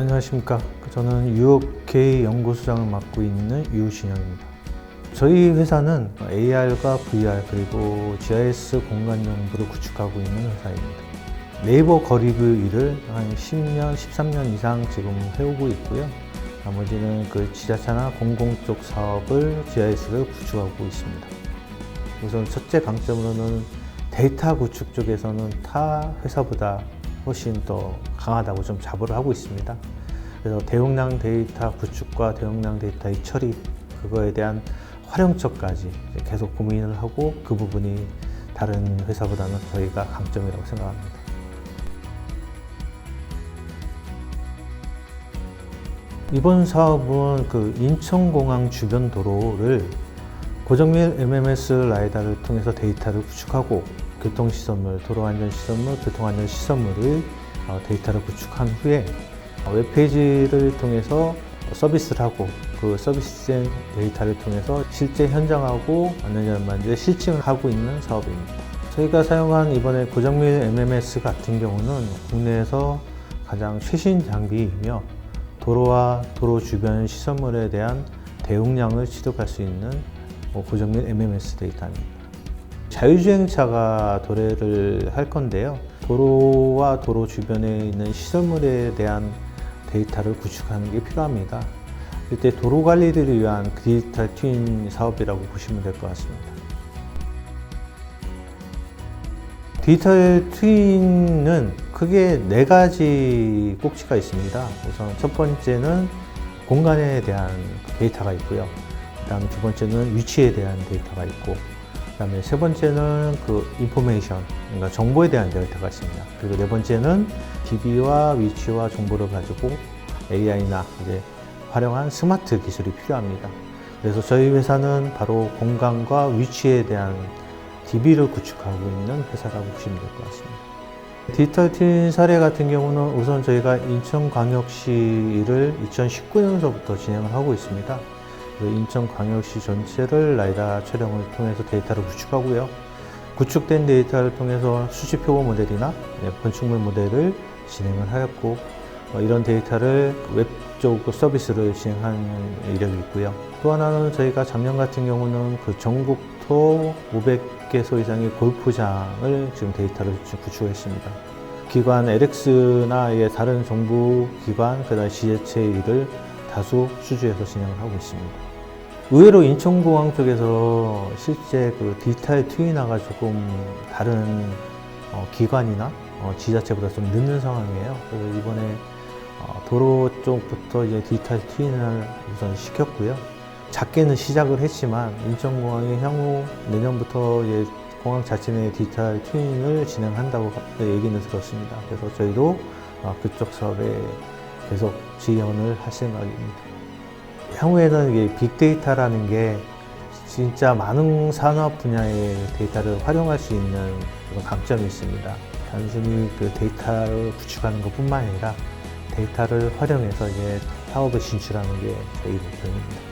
안녕하십니까. 저는 유업K 연구소장을 맡고 있는 유신영입니다. 저희 회사는 AR과 VR 그리고 GIS 공간 정보를 구축하고 있는 회사입니다. 네이버 거리그 일을 한 10년, 13년 이상 지금 해오고 있고요. 나머지는 그 지자체나 공공 쪽 사업을 GIS를 구축하고 있습니다. 우선 첫째 강점으로는 데이터 구축 쪽에서는 타 회사보다 훨씬 더 강하다고 좀 자부를 하고 있습니다. 그래서 대용량 데이터 구축과 대용량 데이터의 처리 그거에 대한 활용처까지 계속 고민을 하고 그 부분이 다른 회사보다는 저희가 강점이라고 생각합니다. 이번 사업은 그 인천공항 주변 도로를 고정밀 MMS 라이다를 통해서 데이터를 구축하고 교통시설물, 도로안전시설물, 교통안전시설물의 어, 데이터를 구축한 후에 어, 웹페이지를 통해서 서비스를 하고 그 서비스된 데이터를 통해서 실제 현장하고 안전자만제 실증을 하고 있는 사업입니다. 저희가 사용한 이번에 고정밀 MMS 같은 경우는 국내에서 가장 최신 장비이며 도로와 도로 주변 시설물에 대한 대용량을 취득할 수 있는 뭐 고정밀 MMS 데이터입니다. 자율주행차가 도래를 할 건데요. 도로와 도로 주변에 있는 시설물에 대한 데이터를 구축하는 게 필요합니다. 이때 도로 관리를 위한 디지털 트윈 사업이라고 보시면 될 것 같습니다. 디지털 트윈은 크게 네 가지 꼭지가 있습니다. 우선 첫 번째는 공간에 대한 데이터가 있고요. 그 다음 두 번째는 위치에 대한 데이터가 있고, 그다음에 세 번째는 그 인포메이션, 그러니까 정보에 대한 데이터가 있습니다. 그리고 네 번째는 DB와 위치와 정보를 가지고 AI나 이제 활용한 스마트 기술이 필요합니다. 그래서 저희 회사는 바로 공간과 위치에 대한 DB를 구축하고 있는 회사라고 보시면 될 것 같습니다. 디지털 트윈 사례 같은 경우는 우선 저희가 인천광역시를 2019년서부터 진행을 하고 있습니다. 그 인천광역시 전체를 라이다 촬영을 통해서 데이터를 구축하고요. 구축된 데이터를 통해서 수치표고 모델이나 네, 건축물 모델을 진행을 하였고 어, 이런 데이터를 웹 쪽 서비스를 진행하는 이력이 있고요. 또 하나는 저희가 작년 같은 경우는 그 전국토 500개소 이상의 골프장을 지금 데이터를 구축했습니다. 기관 LX나 의 다른 정부 기관, 그다음 지자체 일을 다수 수주해서 진행을 하고 있습니다. 의외로 인천공항 쪽에서 실제 그 디지털 트윈화가 조금 다른 어, 기관이나 어, 지자체보다 좀 늦는 상황이에요. 그래서 이번에 어, 도로 쪽부터 이제 디지털 트윈을 우선 시켰고요. 작게는 시작을 했지만 인천공항이 향후 내년부터 이제 공항 자체 내 디지털 트윈을 진행한다고 얘기는 들었습니다. 그래서 저희도 어, 그쪽 사업에 계속 지원을 할 생각입니다. 향후에는 빅데이터라는 게 진짜 많은 산업 분야의 데이터를 활용할 수 있는 그런 강점이 있습니다. 단순히 그 데이터를 구축하는 것 뿐만 아니라 데이터를 활용해서 이제 사업에 진출하는 게 저희 목표입니다.